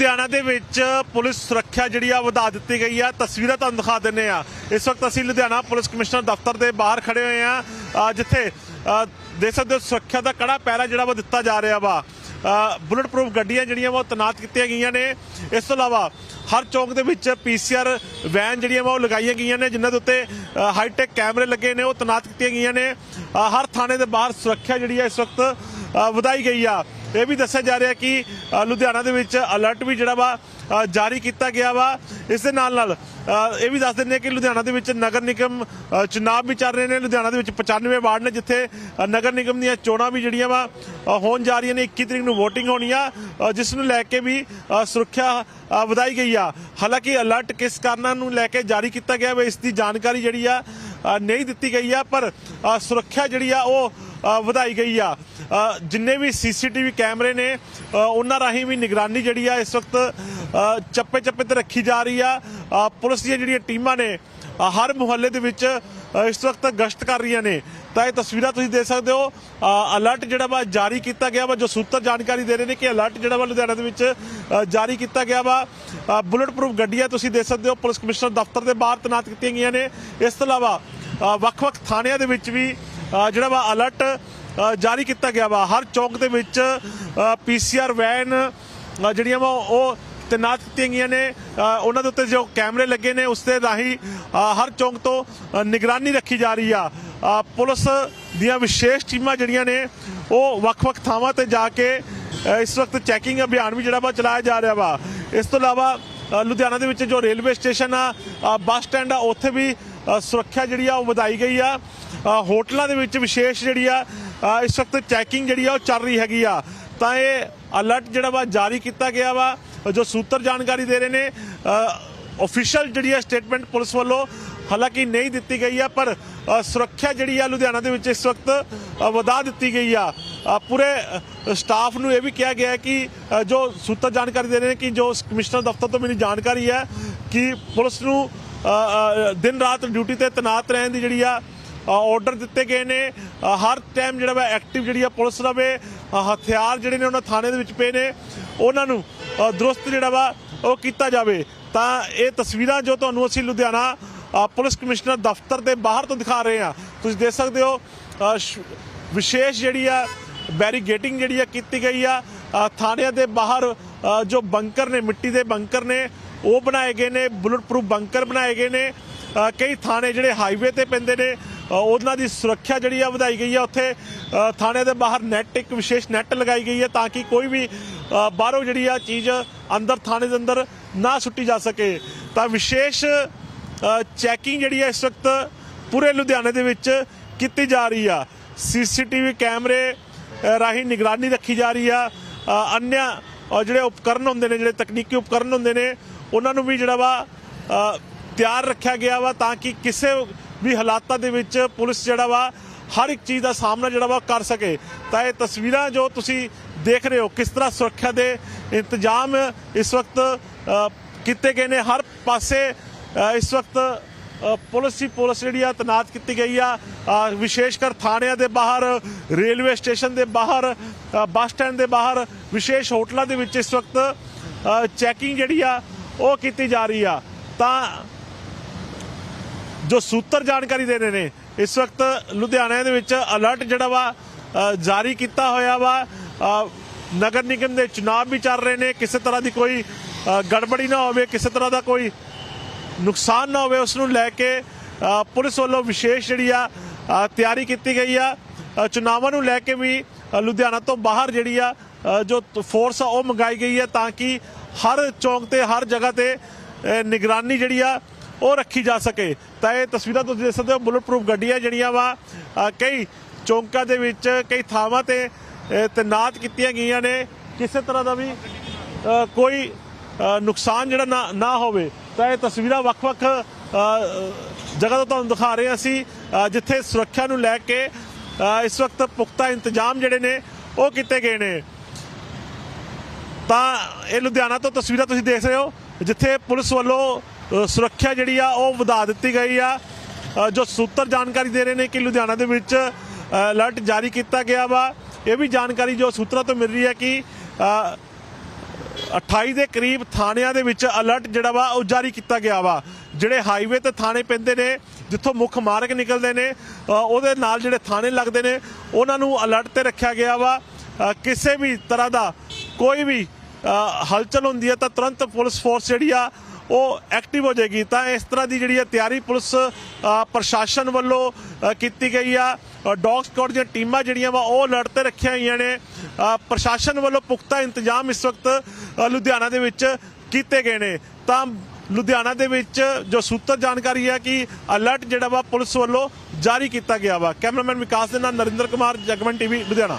ਲੁਧਿਆਣਾ ਦੇ ਵਿੱਚ ਪੁਲਿਸ ਸੁਰੱਖਿਆ ਜਿਹੜੀ ਆ ਵਧਾ ਦਿੱਤੀ ਗਈ ਆ। ਤਸਵੀਰਾਂ ਤੁਹਾਨੂੰ ਦਿਖਾ ਦਿੰਨੇ ਆ। ਇਸ ਵਕਤ ਅਸੀਂ ਲੁਧਿਆਣਾ ਪੁਲਿਸ ਕਮਿਸ਼ਨਰ ਦਫ਼ਤਰ ਦੇ ਬਾਹਰ ਖੜੇ ਹੋਏ ਆ। ਜਿੱਥੇ ਦੇਖ ਸਕਦੇ ਹੋ ਸੁਰੱਖਿਆ ਦਾ ਕੜਾ ਪਹਿਰਾ ਜਿਹੜਾ ਵਾ ਦਿੱਤਾ ਜਾ ਰਿਹਾ ਵਾ। ਬੁਲਟ ਪ੍ਰੂਫ ਗੱਡੀਆਂ ਜਿਹੜੀਆਂ ਵਾ ਉਹ ਤੈਨਾਤ ਕੀਤੀਆਂ ਗਈਆਂ ਨੇ। ਇਸ ਤੋਂ ਇਲਾਵਾ ਹਰ ਚੌਂਕ ਦੇ ਵਿੱਚ ਪੀਸੀਆਰ ਵੈਨ ਜਿਹੜੀਆਂ ਵਾ ਉਹ ਲਗਾਈਆਂ ਗਈਆਂ ਨੇ, ਜਿਨ੍ਹਾਂ ਦੇ ਉੱਤੇ ਹਾਈ ਟੈਕ ਕੈਮਰੇ ਲੱਗੇ ਨੇ, ਉਹ ਤੈਨਾਤ ਕੀਤੀਆਂ ਗਈਆਂ ਨੇ। ਹਰ ਥਾਣੇ ਦੇ ਬਾਹਰ ਸੁਰੱਖਿਆ ਜਿਹੜੀ ਆ ਇਸ ਵਕਤ ਵਧਾਈ ਗਈ ਆ। ਇਹ ਵੀ ਦੱਸਿਆ ਜਾ ਰਿਹਾ ਕਿ ਲੁਧਿਆਣਾ ਦੇ ਵਿੱਚ ਅਲਰਟ ਵੀ ਜਿਹੜਾ ਵਾ ਜਾਰੀ ਕੀਤਾ ਗਿਆ ਵਾ। ਇਸ ਦੇ ਨਾਲ ਨਾਲ ਇਹ ਵੀ ਦੱਸ ਦਿੰਦੇ ਹਾਂ ਕਿ ਲੁਧਿਆਣਾ ਦੇ ਵਿੱਚ ਨਗਰ ਨਿਗਮ ਚੁਣਾਵ ਵੀ ਚੱਲ ਰਹੇ ਨੇ। ਲੁਧਿਆਣਾ ਦੇ ਵਿੱਚ 95 ਵਾਰਡ ਨੇ, ਜਿੱਥੇ ਨਗਰ ਨਿਗਮ ਦੀਆਂ ਚੋਣਾਂ ਵੀ ਜਿਹੜੀਆਂ ਵਾ ਹੋਣ ਜਾ ਰਹੀਆਂ ਨੇ। 21 ਤਰੀਕ ਨੂੰ VOTING ਹੋਣੀ ਆ ਜਿਸ ਨੂੰ ਲੈ ਕੇ ਵੀ ਸੁਰੱਖਿਆ ਵਧਾਈ ਗਈ ਆ। ਹਾਲਾਂਕਿ ਅਲਰਟ ਕਿਸ ਕਾਰਨਾਂ ਨੂੰ ਲੈ ਕੇ ਜਾਰੀ ਕੀਤਾ ਗਿਆ ਵਾ, ਇਸ ਦੀ ਜਾਣਕਾਰੀ ਜਿਹੜੀ ਆ ਨਹੀਂ ਦਿੱਤੀ ਗਈ ਆ, ਪਰ ਸੁਰੱਖਿਆ ਜਿਹੜੀ ਆ, ਉਹ ਵਧਾਈ ਗਈ ਆ। ਜਿੰਨੇ ਵੀ ਸੀਸੀਟੀਵੀ ਕੈਮਰੇ ਨੇ ਉਹਨਾਂ ਰਾਹੀਂ ਵੀ ਨਿਗਰਾਨੀ ਜਿਹੜੀ ਆ ਇਸ ਵਕਤ ਚੱਪੇ ਚੱਪੇ ਤੇ ਰੱਖੀ ਜਾ ਰਹੀ ਆ। ਪੁਲਿਸ ਦੀਆਂ ਜਿਹੜੀਆਂ ਟੀਮਾਂ ਨੇ ਹਰ ਮੁਹੱਲੇ ਦੇ ਵਿੱਚ ਇਸ ਵਕਤ ਗਸ਼ਤ ਕਰ ਰਹੀਆਂ ਨੇ। ਤਾਂ ਇਹ ਤਸਵੀਰਾਂ ਤੁਸੀਂ ਦੇਖ ਸਕਦੇ ਹੋ। ਅਲਰਟ ਜਿਹੜਾ ਵਾ ਜਾਰੀ ਕੀਤਾ ਗਿਆ ਵਾ ਜੋ ਸੂਤਰ ਜਾਣਕਾਰੀ ਦੇ ਰਹੇ ਨੇ ਕਿ ਅਲਰਟ ਜਿਹੜਾ ਵਾ ਲੁਧਿਆਣਾ ਦੇ ਵਿੱਚ ਜਾਰੀ ਕੀਤਾ ਗਿਆ ਵਾ। ਅ, ਬੁਲਟ ਪ੍ਰੂਫ ਗੱਡੀਆਂ ਤੁਸੀਂ ਦੇਖ ਸਕਦੇ ਹੋ। ਪੁਲਿਸ ਕਮਿਸ਼ਨਰ ਦਫ਼ਤਰ ਦੇ ਬਾਹਰ ਤੈਨਾਤ ਕੀਤੀਆਂ ਗਈਆਂ ਨੇ। ਇਸ ਤੋਂ ਇਲਾਵਾ ਵੱਖ-ਵੱਖ ਥਾਣਿਆਂ ਦੇ ਵਿੱਚ ਵੀ ਜਿਹੜਾ ਵਾ ਅਲਰਟ ਜਾਰੀ ਕੀਤਾ ਗਿਆ ਵਾ। ਹਰ ਚੌਂਕ ਦੇ ਵਿੱਚ ਪੀਸੀਆਰ ਵੈਨ ਜਿਹੜੀਆਂ ਵਾ, ਉਹ ਤੈਨਾਤ ਕੀਤੀਆਂ ਗਈਆਂ ਨੇ। ਉਹਨਾਂ ਦੇ ਉੱਤੇ ਜੋ ਕੈਮਰੇ ਲੱਗੇ ਨੇ, ਉਸ ਦੇ ਰਾਹੀਂ ਹਰ ਚੌਂਕ ਤੋਂ ਨਿਗਰਾਨੀ ਰੱਖੀ ਜਾ ਰਹੀ ਆ। ਪੁਲਿਸ ਦੀਆਂ ਵਿਸ਼ੇਸ਼ ਟੀਮਾਂ ਜਿਹੜੀਆਂ ਨੇ, ਉਹ ਵੱਖ-ਵੱਖ ਥਾਵਾਂ ਤੇ ਜਾ ਕੇ ਇਸ ਵਕਤ ਚੈਕਿੰਗ ਅਭਿਆਨ ਵੀ ਜਿਹੜਾ ਵਾ ਚਲਾਇਆ ਜਾ ਰਿਹਾ ਵਾ। ਇਸ ਤੋਂ ਇਲਾਵਾ ਲੁਧਿਆਣਾ ਦੇ ਵਿੱਚ ਜੋ ਰੇਲਵੇ ਸਟੇਸ਼ਨ ਆ ਬੱਸ ਸਟੈਂਡ ਆ, ਉੱਥੇ ਵੀ ਸੁਰੱਖਿਆ ਜਿਹੜੀ ਆ ਉਹ ਵਧਾਈ ਗਈ ਆ। ਹੋਟਲਾਂ ਦੇ ਵਿੱਚ ਵਿਸ਼ੇਸ਼ ਜਿਹੜੀ ਆ ਇਸ ਵਕਤ ਚੈਕਿੰਗ ਜਿਹੜੀ ਆ ਉਹ ਚੱਲ ਰਹੀ ਹੈਗੀ ਆ। ਤਾਂ ਇਹ ਅਲਰਟ ਜਿਹੜਾ ਵਾ ਜਾਰੀ ਕੀਤਾ ਗਿਆ ਵਾ, ਜੋ ਸੂਤਰ ਜਾਣਕਾਰੀ ਦੇ ਰਹੇ ਨੇ ਅਫੀਸ਼ੀਅਲ ਜਿਹੜੀ ਆ ਸਟੇਟਮੈਂਟ ਪੁਲਿਸ ਵੱਲੋਂ ਹਾਲਾਂਕਿ ਨਹੀਂ ਦਿੱਤੀ ਗਈ ਆ, ਪਰ ਸੁਰੱਖਿਆ ਜਿਹੜੀ ਆ ਲੁਧਿਆਣਾ ਦੇ ਵਿੱਚ ਇਸ ਵਕਤ ਵਧਾ ਦਿੱਤੀ ਗਈ ਆ। ਪੂਰੇ ਸਟਾਫ ਨੂੰ ਇਹ ਵੀ ਕਿਹਾ ਗਿਆ ਕਿ ਜੋ ਸੂਤਰ ਜਾਣਕਾਰੀ ਦੇ ਰਹੇ ਨੇ ਕਿ ਜੋ ਕਮਿਸ਼ਨਰ ਦਫ਼ਤਰ ਤੋਂ ਮੇਰੀ ਜਾਣਕਾਰੀ ਹੈ ਕਿ ਪੁਲਿਸ ਨੂੰ ਦਿਨ ਰਾਤ ਡਿਊਟੀ ਤੇ ਤੈਨਾਤ ਰਹਿਣ ਦੀ ਜਿਹੜੀ ਆ ਆਰਡਰ ਦਿੱਤੇ ਗਏ ਨੇ। ਹਰ ਟਾਈਮ ਜਿਹੜਾ ਵਾ ਐਕਟਿਵ ਜਿਹੜੀ ਆ ਪੁਲਿਸ ਰਵੇ ਹਥਿਆਰ ਜਿਹੜੇ ਨੇ ਉਹਨਾਂ ਥਾਣੇ ਦੇ ਵਿੱਚ ਪਏ ਨੇ। ਉਹਨਾਂ ਨੂੰ ਦਰੁਸਤ ਜਿਹੜਾ ਵਾ ਉਹ ਕੀਤਾ ਜਾਵੇ। ਤਾਂ ਇਹ ਤਸਵੀਰਾਂ ਜੋ ਤੁਹਾਨੂੰ ਅਸੀਂ ਲੁਧਿਆਣਾ ਪੁਲਿਸ ਕਮਿਸ਼ਨਰ ਦਫ਼ਤਰ ਦੇ ਬਾਹਰ ਤੋਂ ਦਿਖਾ ਰਹੇ ਹਾਂ। ਤੁਸੀਂ ਦੇਖ ਸਕਦੇ ਹੋ ਵਿਸ਼ੇਸ਼ ਜਿਹੜੀ ਆ ਬੈਰੀਗੇਟਿੰਗ ਜਿਹੜੀ ਆ ਕੀਤੀ ਗਈ ਆ। ਥਾਣਿਆਂ ਦੇ ਬਾਹਰ ਜੋ ਬੰਕਰ ਨੇ, ਮਿੱਟੀ ਦੇ ਬੰਕਰ ਨੇ ਉਹ ਬਣਾਏ ਗਏ ਨੇ ਬੁਲਟ ਪ੍ਰੂਫ ਬੰਕਰ ਬਣਾਏ ਗਏ ਨੇ। ਕਈ ਥਾਣੇ ਜਿਹੜੇ ਹਾਈਵੇ ਤੇ ਪੈਂਦੇ ਨੇ ਉਹਨਾਂ ਦੀ ਸੁਰੱਖਿਆ ਜਿਹੜੀ ਆ ਵਧਾਈ ਗਈ ਆ। ਉੱਥੇ ਥਾਣੇ ਦੇ ਬਾਹਰ ਨੈਟ ਇੱਕ ਵਿਸ਼ੇਸ਼ ਨੈਟ ਲਗਾਈ ਗਈ ਹੈ ਤਾਂ ਕਿ ਕੋਈ ਵੀ ਬਾਹਰੋਂ ਜਿਹੜੀ ਆ ਚੀਜ਼ ਅੰਦਰ, ਥਾਣੇ ਦੇ ਅੰਦਰ ਨਾ ਸੁੱਟੀ ਜਾ ਸਕੇ। ਤਾਂ ਵਿਸ਼ੇਸ਼ ਚੈਕਿੰਗ ਜਿਹੜੀ ਆ ਇਸ ਵਕਤ ਪੂਰੇ ਲੁਧਿਆਣੇ ਦੇ ਵਿੱਚ ਕੀਤੀ ਜਾ ਰਹੀ ਆ। ਸੀਸੀਟੀਵੀ ਕੈਮਰੇ ਰਾਹੀਂ ਨਿਗਰਾਨੀ ਰੱਖੀ ਜਾ ਰਹੀ ਆ। ਅਨਿਆ ਜਿਹੜੇ ਉਪਕਰਨ ਹੁੰਦੇ ਨੇ, ਜਿਹੜੇ ਤਕਨੀਕੀ ਉਪਕਰਨ ਹੁੰਦੇ ਨੇ ਉਹਨਾਂ ਨੂੰ ਵੀ ਜਿਹੜਾ ਵਾ ਤਿਆਰ ਰੱਖਿਆ ਗਿਆ ਵਾ ਤਾਂ ਕਿ ਕਿਸੇ ਵੀ ਹਾਲਾਤਾਂ ਦੇ ਵਿੱਚ ਪੁਲਿਸ ਜਿਹੜਾ ਵਾ, ਹਰ ਇੱਕ ਚੀਜ਼ ਦਾ ਸਾਹਮਣਾ ਜਿਹੜਾ ਵਾ ਕਰ ਸਕੇ। ਤਾਂ ਇਹ ਤਸਵੀਰਾਂ ਜੋ ਤੁਸੀਂ ਦੇਖ ਰਹੇ ਹੋ, ਕਿਸ ਤਰ੍ਹਾਂ ਸੁਰੱਖਿਆ ਦੇ ਇੰਤਜ਼ਾਮ ਇਸ ਵਕਤ ਕੀਤੇ ਗਏ ਨੇ। ਹਰ ਪਾਸੇ ਇਸ ਵਕਤ ਪੁਲਿਸ ਹੀ ਪੁਲਿਸ ਜਿਹੜੀ ਆ, ਤੈਨਾਤ ਕੀਤੀ ਗਈ ਆ। ਵਿਸ਼ੇਸ਼ ਕਰ ਥਾਣਿਆਂ ਦੇ ਬਾਹਰ, ਰੇਲਵੇ ਸਟੇਸ਼ਨ ਦੇ ਬਾਹਰ ਬੱਸ ਸਟੈਂਡ ਦੇ ਬਾਹਰ, ਵਿਸ਼ੇਸ਼ ਹੋਟਲਾਂ ਦੇ ਵਿੱਚ ਇਸ ਵਕਤ ਚੈਕਿੰਗ ਜਿਹੜੀ ਆ ਉਹ ਕੀਤੀ ਜਾ ਰਹੀ ਆ, ਤਾਂ ਜੋ ਸੂਤਰ ਜਾਣਕਾਰੀ ਦੇ ਰਹੇ ਨੇ, ਇਸ ਵਕਤ ਲੁਧਿਆਣਾ ਦੇ ਵਿੱਚ ਅਲਰਟ ਜਿਹੜਾ ਵਾ ਜਾਰੀ ਕੀਤਾ ਹੋਇਆ ਵਾ ਨਗਰ ਨਿਗਮ ਦੇ ਚੁਣਾਵ ਵੀ ਚੱਲ ਰਹੇ ਨੇ, ਕਿਸੇ ਤਰ੍ਹਾਂ ਦੀ ਕੋਈ ਗੜਬੜੀ ਨਾ ਹੋਵੇ, ਕਿਸੇ ਤਰ੍ਹਾਂ ਦਾ ਕੋਈ ਨੁਕਸਾਨ ਨਾ ਹੋਵੇ, ਉਸ ਨੂੰ ਲੈ ਕੇ ਪੁਲਿਸ ਵੱਲੋਂ ਵਿਸ਼ੇਸ਼ ਜਿਹੜੀ ਆ ਤਿਆਰੀ ਕੀਤੀ ਗਈ ਆ। ਚੁਣਾਵਾਂ ਨੂੰ ਲੈ ਕੇ ਵੀ ਲੁਧਿਆਣਾ ਤੋਂ ਬਾਹਰ ਜਿਹੜੀ ਆ ਜੋ ਫੋਰਸ ਆ, ਉਹ ਮੰਗਾਈ ਗਈ ਹੈ ਤਾਂ ਕਿ ਹਰ ਚੌਂਕ ਤੇ ਹਰ ਜਗ੍ਹਾ ਤੇ ਨਿਗਰਾਨੀ ਜਿਹੜੀ ਆ ਉਹ ਰੱਖੀ ਜਾ ਸਕੇ। ਤਾਂ ਇਹ ਤਸਵੀਰਾਂ ਤੁਸੀਂ ਦੇਖ ਸਕਦੇ ਹੋ ਬੁਲਟ ਪ੍ਰੂਫ ਗੱਡੀਆਂ ਜਿਹੜੀਆਂ ਵਾ ਕਈ ਚੌਂਕਾਂ ਦੇ ਵਿੱਚ ਕਈ ਥਾਵਾਂ ਤੇ ਅ, ਤੈਨਾਤ ਕੀਤੀਆਂ ਗਈਆਂ ਨੇ। ਕਿਸੇ ਤਰ੍ਹਾਂ ਦਾ ਵੀ ਕੋਈ ਨੁਕਸਾਨ ਜਿਹੜਾ ਨਾ ਨਾ ਹੋਵੇ ਤਾਂ ਇਹ ਤਸਵੀਰਾਂ ਵੱਖ-ਵੱਖ ਜਗ੍ਹਾ ਤੋਂ ਤੁਹਾਨੂੰ ਦਿਖਾ ਰਹੇ ਹਾਂ ਅਸੀਂ ਜਿੱਥੇ ਸੁਰੱਖਿਆ ਨੂੰ ਲੈ ਕੇ ਇਸ ਵਕਤ ਪੁਖਤਾ ਇੰਤਜ਼ਾਮ ਜਿਹੜੇ ਨੇ ਉਹ ਕੀਤੇ ਗਏ ਨੇ। ਤਾਂ ਇਹ ਲੁਧਿਆਣਾ ਤੋਂ ਤਸਵੀਰਾਂ ਤੁਸੀਂ ਦੇਖ ਰਹੇ ਹੋ ਜਿੱਥੇ ਪੁਲਿਸ ਵੱਲੋਂ ਸੁਰੱਖਿਆ ਜਿਹੜੀ ਆ ਉਹ ਵਧਾ ਦਿੱਤੀ ਗਈ ਆ। ਜੋ ਸੂਤਰ ਜਾਣਕਾਰੀ ਦੇ ਰਹੇ ਨੇ ਕਿ ਲੁਧਿਆਣਾ ਦੇ ਵਿੱਚ ਅਲਰਟ ਜਾਰੀ ਕੀਤਾ ਗਿਆ ਵਾ। ਇਹ ਵੀ ਜਾਣਕਾਰੀ ਜੋ ਸੂਤਰਾਂ ਤੋਂ ਮਿਲ ਰਹੀ ਹੈ ਕਿ ਅ, 28 ਦੇ ਕਰੀਬ ਥਾਣਿਆਂ ਦੇ ਵਿੱਚ ਅਲਰਟ ਜਿਹੜਾ ਵਾ ਉਹ ਜਾਰੀ ਕੀਤਾ ਗਿਆ ਵਾ। ਜਿਹੜੇ ਹਾਈਵੇ ਤੇ ਥਾਣੇ ਪੈਂਦੇ ਨੇ ਜਿੱਥੋਂ ਮੁੱਖ ਮਾਰਗ ਨਿਕਲਦੇ ਨੇ ਉਹਦੇ ਨਾਲ ਜਿਹੜੇ ਥਾਣੇ ਲੱਗਦੇ ਨੇ ਉਹਨਾਂ ਨੂੰ ਅਲਰਟ ਤੇ ਰੱਖਿਆ ਗਿਆ ਵਾ। ਕਿਸੇ ਵੀ ਤਰ੍ਹਾਂ ਦਾ ਕੋਈ ਵੀ ਹਲਚਲ ਹੁੰਦੀ ਹੈ ਤਾਂ ਤੁਰੰਤ ਪੁਲਿਸ ਫੋਰਸ ਜਿਹੜੀ ਆ, ਉਹ ਐਕਟਿਵ ਹੋ ਜਾਏਗੀ। ਤਾਂ ਇਸ ਤਰ੍ਹਾਂ ਦੀ ਜਿਹੜੀ ਹੈ ਤਿਆਰੀ ਪੁਲਿਸ ਪ੍ਰਸ਼ਾਸਨ ਵੱਲੋਂ ਕੀਤੀ ਗਈ ਆ। ਡੌਗ ਸਕਾਡ ਦੀਆਂ ਟੀਮਾਂ ਜਿਹੜੀਆਂ ਵਾ, ਉਹ ਅਲਰਟ ਤੇ ਰੱਖੀਆਂ ਹੋਈਆਂ ਨੇ। ਪ੍ਰਸ਼ਾਸਨ ਵੱਲੋਂ ਪੁਖਤਾ ਇੰਤਜ਼ਾਮ ਇਸ ਵਕਤ ਲੁਧਿਆਣਾ ਦੇ ਵਿੱਚ ਕੀਤੇ ਗਏ ਨੇ। ਤਾਂ ਲੁਧਿਆਣਾ ਦੇ ਵਿੱਚ ਜੋ ਸੂਤਰ ਜਾਣਕਾਰੀ ਹੈ ਕਿ ਅਲਰਟ ਜਿਹੜਾ ਵਾ, ਪੁਲਿਸ ਵੱਲੋਂ ਜਾਰੀ ਕੀਤਾ ਗਿਆ ਵਾ। ਕੈਮਰਾਮੈਨ ਵਿਕਾਸ ਦੇ ਨਾਲ ਨਰਿੰਦਰ ਕੁਮਾਰ, ਜਗਮਨ ਟੀਵੀ, ਲੁਧਿਆਣਾ।